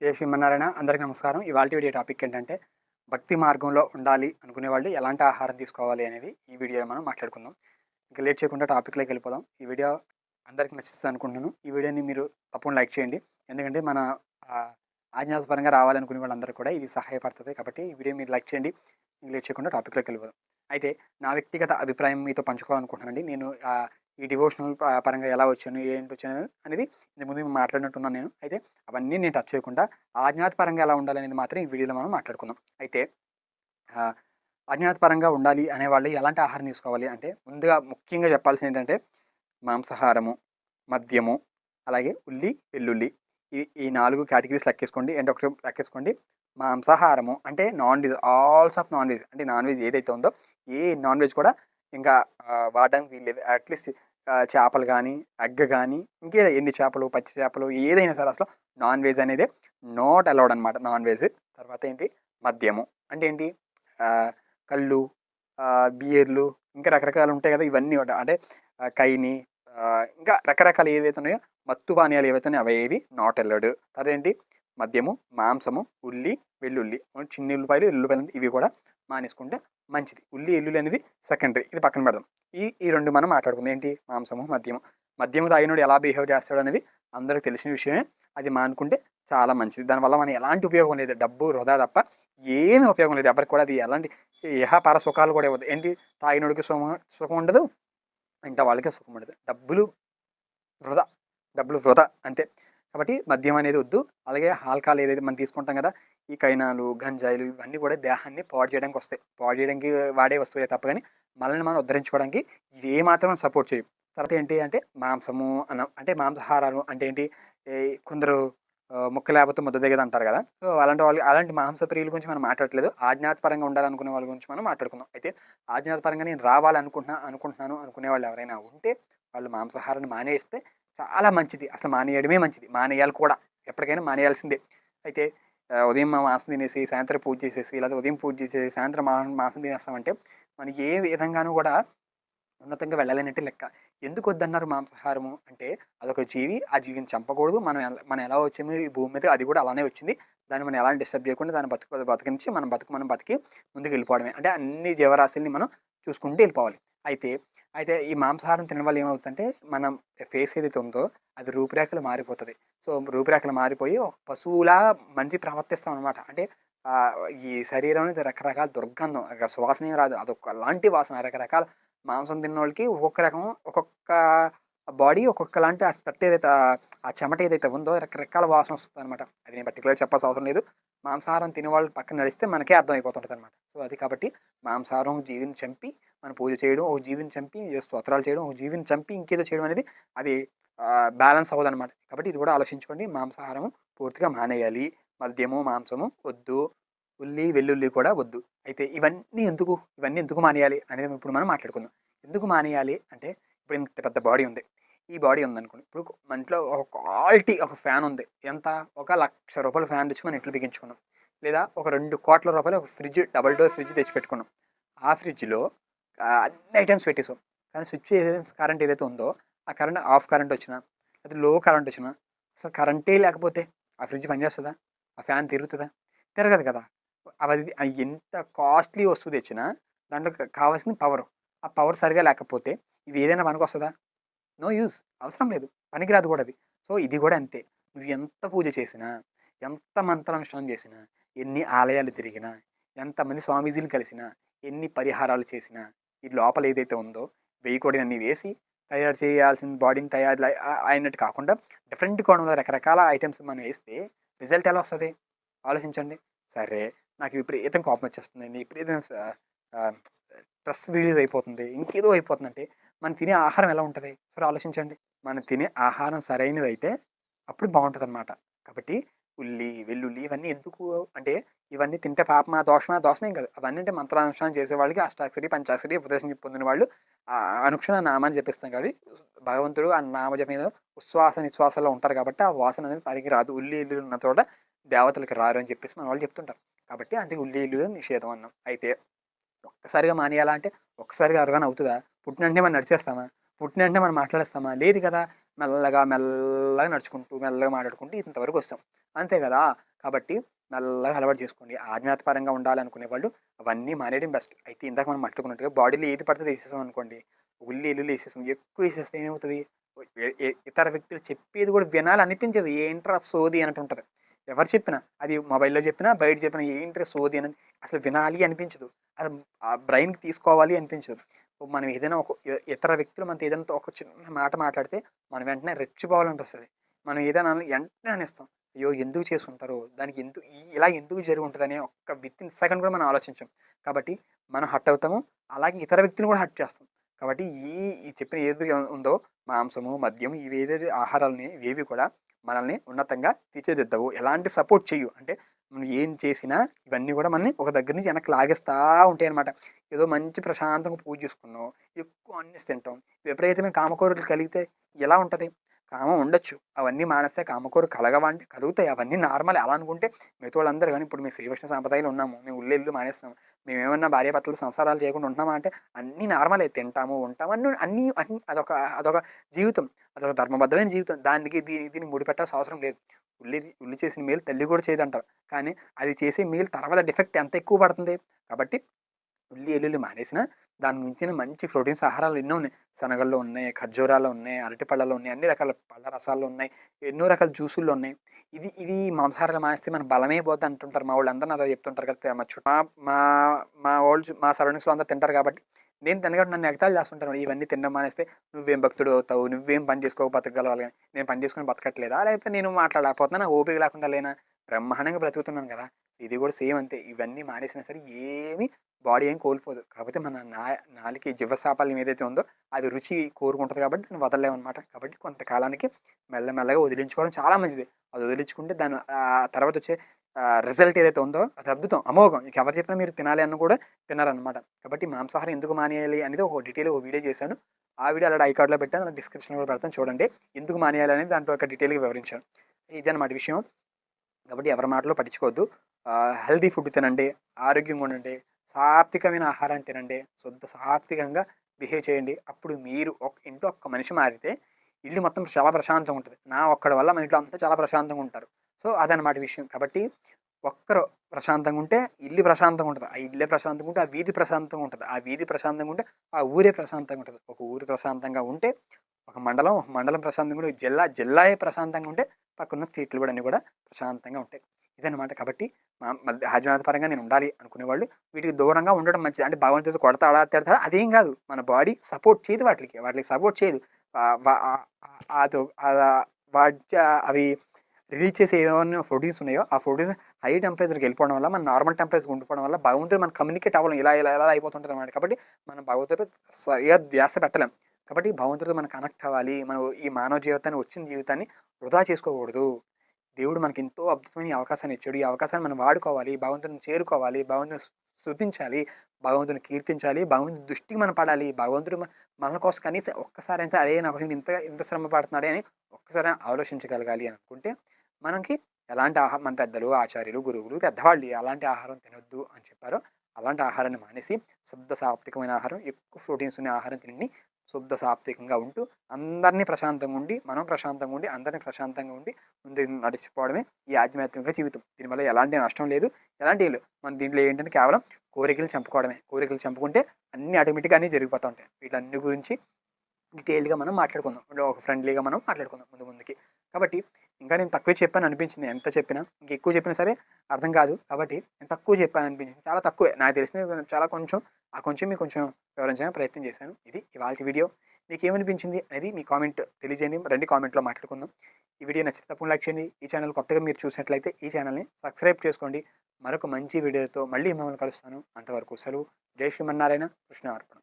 జయ శ్రీమన్నారాయణ. అందరికీ నమస్కారం. ఇవాళ వీడియో టాపిక్ ఏంటంటే భక్తి మార్గంలో ఉండాలి అనుకునే వాళ్ళు ఎలాంటి ఆహారం తీసుకోవాలి అనేది ఈ వీడియోలో మనం మాట్లాడుకుందాం. ఇంకా లేట్ చేయకుండా టాపిక్లోకి వెళ్ళిపోదాం. ఈ వీడియో అందరికీ నచ్చుతుంది అనుకుంటున్నాను. ఈ వీడియోని మీరు తప్పకుండా లైక్ చేయండి. ఎందుకంటే మన ఆ, ఆజ్ఞాపరంగా రావాలనుకునే వాళ్ళందరూ కూడా ఇది సహాయపడుతుంది కాబట్టి ఈ వీడియో మీరు లైక్ చేయండి. ఇంకా లేట్ చేయకుండా టాపిక్లోకి వెళ్ళిపోదాం. అయితే నా వ్యక్తిగత అభిప్రాయం మీతో పంచుకోవాలనుకుంటున్నానండి. నేను ఈ డివోషనల్ పరంగా ఎలా వచ్చాను ఏంటి వచ్చాను అనేది ఇంత ముందు మాట్లాడినట్టున్నాను నేను. అయితే అవన్నీ నేను టచ్ చేయకుండా ఆజ్ఞాతపరంగా ఎలా ఉండాలనేది మాత్రం ఈ వీడియోలో మనం మాట్లాడుకుందాం. అయితే ఆ, ఆజ్ఞాతపరంగా ఉండాలి అనే వాళ్ళు ఎలాంటి ఆహారం తీసుకోవాలి అంటే ముందుగా ముఖ్యంగా చెప్పాల్సింది ఏంటంటే మాంసాహారము మద్యము అలాగే ఉల్లి వెల్లుల్లి. ఈ ఈ నాలుగు కేటగిరీస్ లెక్కేసుకోండి. అండ్ ఒకటి లెక్కేసుకోండి. మాంసాహారము అంటే నాన్ వెజ్ ఆల్స్ ఆఫ్ నాన్ వెజ్ అంటే నాన్ వెజ్ ఏదైతే ఉందో ఏ నాన్ వెజ్ కూడా ఇంకా వాడడానికి వీల్లేదు. అట్లీస్ట్ చేపలు కానీ అగ్గ కానీ ఇంకే ఎన్ని చేపలు పచ్చి చేపలు ఏదైనా సరే అసలు నాన్ వెజ్ అనేది నాట్ అలౌడ్ అనమాట నాన్ వెజ్. తర్వాత ఏంటి? మద్యము. అంటే ఏంటి? కళ్ళు బియర్లు ఇంకా రకరకాలు ఉంటాయి కదా ఇవన్నీ అంటే కైని ఇంకా రకరకాలు ఏవైతే ఉన్నాయో మత్తు పానీయాలు ఏవైతే ఉన్నాయో అవి ఏవి నాట్ అలౌడ్. తర్వాత ఏంటి? మద్యము మాంసము ఉల్లి వెల్లుల్లి చిన్న ఉల్లిపాయలు ఎల్లుపాయలు ఇవి కూడా మానేసుకుంటే మంచిది. ఉల్లి ఎల్లుల్లి అనేది సెకండరీ ఇది పక్కన పెడదాం. ఈ ఈ రెండు మనం మాట్లాడుకుందాం. ఏంటి? మాంసము మద్యము. మద్యము తాగినోడు ఎలా బిహేవ్ చేస్తాడు అనేది అందరికి తెలిసిన విషయమే. అది మానుకుంటే చాలా మంచిది. దానివల్ల మనం ఎలాంటి ఉపయోగం లేదు. డబ్బు వృధా తప్ప ఏమీ ఉపయోగం లేదు. ఎవరికి కూడా అది ఎలాంటి యహపర సుఖాలు కూడా ఇవ్వదు. ఏంటి? తాగినోడికి సుఖం సుఖం ఉండదు. ఇంట వాళ్ళకి సుఖం ఉండదు. డబ్బులు వృధా. డబ్బులు వృధా అంతే కాబట్టి మద్యం అనేది వద్దు. అలాగే ఆల్కహాల్ ఏదైతే మనం తీసుకుంటాం కదా ఈ కైనాలు గంజాయిలు ఇవన్నీ కూడా దేహాన్ని పాడు చేయడానికి వస్తాయి. పాడు చేయడానికి వాడే వస్తువులే తప్ప కానీ మనల్ని మనం ఉద్ధరించుకోవడానికి ఇవి ఏ మాత్రం సపోర్ట్ చేయవు. తర్వాత ఏంటి అంటే మాంసము అన్నం అంటే మాంసాహారాలు అంటే ఏంటి? కొందరు ముక్క లేకపోతే ముద్ద దగ్గర అంటారు కదా. సో అలాంటి వాళ్ళు అలాంటి మాంస ప్రియుల గురించి మనం మాట్లాడట్లేదు. ఆజ్ఞాతపరంగా ఉండాలనుకునే వాళ్ళ గురించి మనం మాట్లాడుకుందాం. అయితే ఆజ్ఞాతపరంగా నేను రావాలనుకుంటున్నా అనుకుంటున్నాను అనుకునే వాళ్ళు ఎవరైనా ఉంటే వాళ్ళు మాంసాహారాన్ని మానేస్తే చాలా మంచిది. అసలు మానేయడమే మంచిది. మానేయాలి కూడా. ఎప్పటికైనా మానేయాల్సిందే. అయితే ఉదయం మా మాంసం తినేసి సాయంత్రం పూజ చేసేసి లేదా ఉదయం పూజ చేసేసి సాయంత్రం మా మాంసం తినేస్తామంటే మనకి ఏ విధంగానూ కూడా ఉన్నతంగా వెళ్ళాలనంటే లెక్క. ఎందుకు వద్దన్నారు మాంసాహారము అంటే అదొక జీవి ఆ జీవిని చంపకూడదు. మనం మనం ఎలా వచ్చామో ఈ భూమి మీద అది కూడా అలానే వచ్చింది. దాన్ని మనం ఎలా డిస్టర్బ్ చేయకుండా దాన్ని బతుకు బతికించి మనం బతుకు మనం బతికి ముందుకు వెళ్ళిపోవడమే. అంటే అన్ని జీవరాశుల్ని మనం చూసుకుంటూ వెళ్ళిపోవాలి. అయితే అయితే ఈ మాంసాహారం తినడం వల్ల ఏమవుతుందంటే మనం ఫేస్ ఏదైతే ఉందో అది రూపురేఖలు మారిపోతుంది. సో రూపురేఖలు మారిపోయి ఒక పశువులా మంచి ప్రవర్తిస్తాం అనమాట అంటే ఈ శరీరం అనేది రకరకాల దుర్గంధం సువాసన రాదు. అదొక లాంటి వాసన. రకరకాల మాంసం తిన్న వాళ్ళకి ఒక్కొక్క రకం ఒక్కొక్క బాడీ ఒక్కొక్క లాంటి ఆ స్పెట్ ఏదైతే ఆ చెమట ఏదైతే ఉందో రకరకాల వాసన వస్తుంది అనమాట అది నేను పర్టికులర్ చెప్పాల్సిన అవసరం లేదు. మాంసాహారం తినే వాళ్ళు పక్కన నడిస్తే మనకే అర్థం అయిపోతుంటుంది అనమాట సో అది కాబట్టి మాంసాహారం జీవిని చంపి మన పూజ చేయడం ఒక జీవిని చంపి స్తోత్రాలు చేయడం ఒక జీవిని చంపి ఇంకేదో చేయడం అనేది అది బ్యాలెన్స్ అవ్వదు అనమాట కాబట్టి ఇది కూడా ఆలోచించుకోండి. మాంసాహారం పూర్తిగా మానేయాలి. మద్యము మాంసము వద్దు. ఉల్లి వెల్లుల్లి కూడా వద్దు. అయితే ఇవన్నీ ఎందుకు? ఇవన్నీ ఎందుకు మానేయాలి? అనేది ఇప్పుడు మనం మాట్లాడుకుందాం. ఎందుకు మానేయాలి? అంటే ఇప్పుడు ఇంత పెద్ద బాడీ ఉంది. ఈ బాడీ ఉందనుకోండి. ఇప్పుడు మన ఇంట్లో ఒక క్వాలిటీ ఒక ఫ్యాన్ ఉంది. ఎంత? ఒక లక్ష రూపాయల ఫ్యాన్ తెచ్చి మనం ఇంట్లో బిగించుకున్నాం. లేదా ఒక రెండు కోట్ల రూపాయలు ఒక ఫ్రిడ్జ్ డబల్ డోర్ ఫ్రిడ్జ్ తెచ్చి పెట్టుకున్నాం ఆ ఫ్రిడ్జ్లో అన్ని ఐటమ్స్ పెట్టేసాం కానీ స్విచ్ ఏదైతే కరెంట్ ఏదైతే ఉందో ఆ కరెంట్ ఆఫ్ కరెంట్ వచ్చినా లేదా లో కరెంట్ వచ్చినా అసలు కరెంటే లేకపోతే ఆ ఫ్రిడ్జ్ పనిచేస్తుందా? ఆ ఫ్యాన్ తిరుగుతుందా? తిరగదు కదా. అది అది ఎంత కాస్ట్లీ వస్తువు తెచ్చినా దాంట్లో కావాల్సింది పవర్. ఆ పవర్ సరిగా లేకపోతే ఇవి ఏదైనా పనికి వస్తుందా? నో యూస్ అవసరం లేదు. పనికిరాదు కూడా అది. సో ఇది కూడా అంతే. నువ్వు ఎంత పూజ చేసినా ఎంత మంత్రానుష్ఠానం చేసినా ఎన్ని ఆలయాలు తిరిగినా ఎంతమంది స్వామీజీలు కలిసినా ఎన్ని పరిహారాలు చేసినా ఈ లోపల ఏదైతే ఉందో వెయ్యి కోడినన్ని వేసి తయారు చేయాల్సిన బాడీని తయారు అయినట్టు కాకుండా డిఫరెంట్ కోణంలో రకరకాల ఐటమ్స్ మనం వేస్తే రిజల్ట్ ఎలా వస్తుంది? ఆలోచించండి. సరే నాకు విపరీతం కోపం వచ్చేస్తుంది. విపరీతం స్ట్రెస్ రిలీజ్ అయిపోతుంది. ఇంకేదో అయిపోతుందంటే మనం తినే ఆహారం ఎలా ఉంటుంది? సరే ఆలోచించండి. మనం తినే ఆహారం సరైనది అయితే అప్పుడు బాగుంటుంది అనమాట కాబట్టి ఉల్లి వెల్లుల్లి ఇవన్నీ ఎందుకు అంటే ఇవన్నీ తింటే పాపమా దోషమా దోషమేం కాదు. అవన్నీ అంటే మంత్రానుష్ఠానం చేసే వాళ్ళకి అష్టాక్షరి పంచాక్షరి ఉపదేశం పొందిన వాళ్ళు ఆ అనుక్షణ నామాన్ని చెప్పిస్తాం కాబట్టి భగవంతుడు ఆ నామజ మీద ఉశ్వాస నిశ్వాసంలో ఉంటారు కాబట్టి ఆ వాసన అనేది పనికి రాదు. ఉల్లి ఇల్లు ఉన్న చోట దేవతలకు రారు అని చెప్పేసి మన వాళ్ళు చెప్తుంటారు. కాబట్టి అంటే ఉల్లి ఇల్లు నిషేధం అన్నాం. అయితే ఒక్కసారిగా మానేయాలా అంటే ఒక్కసారిగా అరగానే అవుతుందా పుట్టిన వెంటనే మనం నడిచేస్తామా? పుట్టిన వెంటనే మనం మాట్లాడేస్తామా? లేదు కదా మెల్లగా మెల్లగా నడుచుకుంటూ మెల్లగా మాట్లాడుకుంటూ ఇంతవరకు వస్తాం. అంతే కదా? కాబట్టి మెల్లగా అలవాటు చేసుకోండి. ఆజ్ఞాతపరంగా ఉండాలనుకునే వాళ్ళు అవన్నీ మానేయడం బెస్ట్ అయితే ఇందాక మనం మాట్లాడుకున్నట్టుగా బాడీలో ఏది పడితే వేసేసాం అనుకోండి. ఉల్లి ఎల్లుల్లి వేసేసాం. ఎక్కువ వేసేస్తే ఏమవుతుంది? ఇతర వ్యక్తులు చెప్పేది కూడా వినాలనిపించదు. ఏంట్రా సోది అన్నట్టు ఉంటుంది. ఎవరు చెప్పినా అది మొబైల్లో చెప్పినా బయట చెప్పినా ఏంట్రా సోది అని అసలు వినాలి అనిపించదు. అది ఆ బ్రెయిన్కి తీసుకోవాలి అనిపించదు. మనం ఏదైనా ఒక ఇతర వ్యక్తులు మనతో ఏదైనా ఒక చిన్న మాట మాట్లాడితే మనం వెంటనే రెచ్చిపోవాలనిపిస్తుంది మనం ఏదైనా వెంటనే అనేస్తాం. అయ్యో! ఎందుకు చేసుకుంటారు? దానికి ఎందుకు ఇలా ఎందుకు జరిగి ఉంటుందని ఒక్క విత్ ఇన్ సెకండ్ కూడా మనం ఆలోచించాం. కాబట్టి మనం హట్ అవుతాము అలాగే ఇతర వ్యక్తులు కూడా హట్ చేస్తాం. కాబట్టి ఈ ఈ చెప్పిన ఏది ఉందో మాంసము మద్యం ఇవి ఏదైతే ఆహారాలని ఇవేవి కూడా మనల్ని ఉన్నతంగా తీర్చిదిద్దవు. ఎలాంటి సపోర్ట్ చేయు అంటే మనం ఏం చేసినా ఇవన్నీ కూడా మనని ఒక దగ్గర నుంచి వెనక్కి లాగేస్తూ ఉంటాయి అనమాట ఏదో మంచి ప్రశాంతంగా పూజ చేసుకున్నాం ఎక్కువ అన్నిస్ తింటాం. విపరీతమైన కామకోరికలు కలిగితే ఎలా ఉంటుంది? కామం ఉండొచ్చు. అవన్నీ మానేస్తే కామకోరు కలగవా అంటే కలుగుతాయి. అవన్నీ నార్మల్. అలా అనుకుంటే మిగతా వాళ్ళందరూ కానీ ఇప్పుడు మేము శ్రీకృష్ణ సాంప్రదాయాలు ఉన్నాము. మేము ఉల్లెళ్ళు మానేస్తాము మేము ఏమన్నా భార్య భర్తలు సంసారాలు చేయకుండా ఉంటున్నామా అంటే అన్నీ నార్మలే. తింటాము ఉంటాము. అన్నీ అన్నీ అన్ని అదొక అదొక జీవితం. అదొక ధర్మబద్ధమైన జీవితం. దానికి దీని దీన్ని ముడిపెట్టాల్సిన అవసరం లేదు. ఉల్లి ఉల్లి చేసిన మేలు తల్లి కూడా చేయదంటారు. కానీ అది చేసే మేలు తర్వాత డిఫెక్ట్ ఎంత ఎక్కువ పడుతుంది? కాబట్టి ఉల్లి ఎల్లుల్లి మానేసిన దాని మించిన మంచి ప్రోటీన్స్ ఆహారాలు ఎన్నో ఉన్నాయి. శనగల్లో ఉన్నాయి ఖర్జూరాలు ఉన్నాయి అరటి పళ్ళలో ఉన్నాయి అన్ని రకాల పళ్ళ రసాలు ఉన్నాయి ఎన్నో రకాల జ్యూసుల్లో ఉన్నాయి. ఇది ఇది మాంసాహారాలు మానేస్తే మన బలమే పోద్ది అంటుంటారు. మా వాళ్ళు అందరూ నాతో చెప్తుంటారు కదా మా చుట్టూ మా మా వాళ్ళు మా సరౌండింగ్స్లో అందరూ తింటారు కాబట్టి నేను తినగా నన్ను ఎగతాలు చేస్తుంటాను ఇవన్నీ తినడం మానేస్తే నువ్వేం భక్తుడు అవుతావు? నువ్వేం పని చేసుకోక బతకగలవాలి కానీ నేను పని చేసుకుని బతకట్లేదా? లేకపోతే నేను మాట్లాడకపోతున్నా ఓపిక లేకుండా లేనా? బ్రహ్మాండంగా బ్రతుకుతున్నాను కదా. ఇది కూడా సేమ్ అంతే. ఇవన్నీ మానేసినా సరే ఏమీ బాడీ ఏం కోల్పోదు. కాకపోతే మన నా నాలికి జీవశాపాలం ఏదైతే ఉందో అది రుచి కోరుకుంటుంది కాబట్టి దాన్ని వదలలేమన్నమాట. కాబట్టి కొంతకాలానికి మెల్లమెల్లగా వదిలించుకోవడం చాలా మంచిది. అది వదిలించుకుంటే దాని ఆ తర్వాత వచ్చే రిజల్ట్ ఏదైతే ఉందో అది అద్భుతం అమోఘం. ఇక ఎవరు చెప్పినా మీరు తినాలి అన్న కూడా తినారనమాట కాబట్టి మాంసాహారం ఎందుకు మానేయాలి అనేది ఒక డీటెయిల్ ఒక వీడియో చేశాను. ఆ వీడియో అలా ఐ కార్డ్లో పెట్టాను. డిస్క్రిప్షన్ కూడా పెడతాను చూడండి. ఎందుకు మానేయాలి అనేది దాంట్లో ఒక డీటెయిల్గా వివరించాను. ఇది విషయం. కాబట్టి ఎవరి మాటలో పట్టించుకోవద్దు. హెల్దీ ఫుడ్ తినండి ఆరోగ్యంగా ఉండండి సాత్వికమైన ఆహారాన్ని తినండి. శుద్ధ సాత్వికంగా బిహేవ్ చేయండి. అప్పుడు మీరు ఒక ఇంట్లో ఒక్క మనిషి మారితే ఇల్లు మొత్తం చాలా ప్రశాంతంగా ఉంటుంది. నా ఒక్కడి వల్ల మన ఇంట్లో అంతా చాలా ప్రశాంతంగా ఉంటారు. సో అదనమాట విషయం. కాబట్టి ఒక్కరు ప్రశాంతంగా ఉంటే ఇల్లు ప్రశాంతంగా ఉంటుంది. ఆ ఇల్లే ప్రశాంతంగా ఉంటే ఆ వీధి ప్రశాంతంగా ఉంటుంది. ఆ వీధి ప్రశాంతంగా ఉంటే ఆ ఊరే ప్రశాంతంగా ఉంటుంది. ఒక ఊరు ప్రశాంతంగా ఉంటే ఒక మండలం ఒక మండలం ప్రశాంతంగా ఉంటే జిల్లా జిల్లాయే ప్రశాంతంగా ఉంటే పక్కన స్ట్రీట్లు కూడా అన్నీ కూడా ప్రశాంతంగా ఉంటాయి. ఇదనమాట కాబట్టి మా ఆధ్యాత్మిక పరంగా నేను ఉండాలి అనుకునే వాళ్ళు వీటికి దూరంగా ఉండడం మంచిది. అంటే భగవంతుడితో కొడతాడా తిడతాడా అదేం కాదు. మన బాడీ సపోర్ట్ చేయదు వాటికి. వాటికి సపోర్ట్ చేయదు. ఆ- వాటి అవి రిలీజ్ చేసే ఏమైనా ప్రోటీన్స్ ఉన్నాయో ఆ ప్రోటీన్స్ హై టెంపరేచర్కి వెళ్ళిపోవడం వల్ల మన నార్మల్ టెంపరేచర్కి ఉండిపోవడం వల్ల భగవంతుడు మనం కమ్యూనికేట్ అవ్వడం ఇలా ఇలా ఇలా అయిపోతుంటుంది అనమాట కాబట్టి మనం భగవంతుడిపై సరిగా ధ్యాస పెట్టలేం. కాబట్టి భగవంతుడితో మనం కనెక్ట్ అవ్వాలి. మనం ఈ మానవ జీవితాన్ని వచ్చిన జీవితాన్ని వృధా చేసుకోకూడదు. దేవుడు మనకి ఎంతో అద్భుతమైన అవకాశాన్ని ఇచ్చాడు. ఈ అవకాశాన్ని మనం వాడుకోవాలి భగవంతుని చేరుకోవాలి భగవంతుని స్థుతించాలి భగవంతుని కీర్తించాలి భగవంతుని దృష్టికి మనం పడాలి భగవంతుడు మన- కోసం కనీసం ఒక్కసారి అయితే అరే నా కోసం ఇంత ఇంత శ్రమ పడుతున్నాడే అని ఒక్కసారి ఆలోచించగలగాలి అనుకుంటే మనకి ఎలాంటి ఆహారం మన పెద్దలు ఆచార్యులు గురువులు పెద్దవాళ్ళు అలాంటి ఆహారం తినొద్దు అని చెప్పారో అలాంటి ఆహారాన్ని మానేసి శబ్ద సాత్వికమైన ఆహారం ఎక్కువ ప్రోటీన్స్ ఉన్న ఆహారం తినండి శుద్ధ సాత్వికంగా ఉంటూ అందరినీ ప్రశాంతంగా ఉండి మనం ప్రశాంతంగా ఉండి అందరినీ ప్రశాంతంగా ఉండి ముందు నడిచిపోవడమే ఈ ఆధ్యాత్మిక జీవితం. దీనివల్ల ఎలాంటి నష్టం లేదు. ఎలాంటి లేదు. మన దీంట్లో ఏంటంటే కేవలం కోరికలు చంపుకోవడమే. కోరికలు చంపుకుంటే అన్ని ఆటోమేటిక్గా అన్నీ జరిగిపోతూ ఉంటాయి. వీటన్ని గురించి డీటెయిల్గా మనం మాట్లాడుకుందాం. ఒక ఫ్రెండ్లీగా మనం మాట్లాడుకుందాం ముందు ముందుకి. కాబట్టి ఇంకా నేను తక్కువ చెప్పాను అనిపించింది. ఎంత చెప్పినా ఇంకా ఎక్కువ చెప్పినా సరే అర్థం కాదు. కాబట్టి నేను తక్కువ చెప్పాను అనిపించింది. చాలా తక్కువే. నాకు తెలిసిన చాలా కొంచెం ఆ కొంచెం మీకు కొంచెం వివరించడానికి ప్రయత్నం చేశాను. ఇది ఇవాళ వీడియో. మీకు ఏమనిపించింది అనేది మీ కామెంట్ తెలియజేయండి. రెండు కామెంట్లో మాట్లాడుకుందాం. ఈ వీడియో నచ్చితే తప్పకుండా లైక్ చేయండి. ఈ ఛానల్ కొత్తగా మీరు చూసినట్లయితే ఈ ఛానల్ని సబ్స్క్రైబ్ చేసుకోండి. మరొక మంచి వీడియోతో మళ్ళీ మిమ్మల్ని కలుస్తాను. అంతవరకు సెలవు. జై శ్రీమన్నారాయణ. కృష్ణ అర్పణ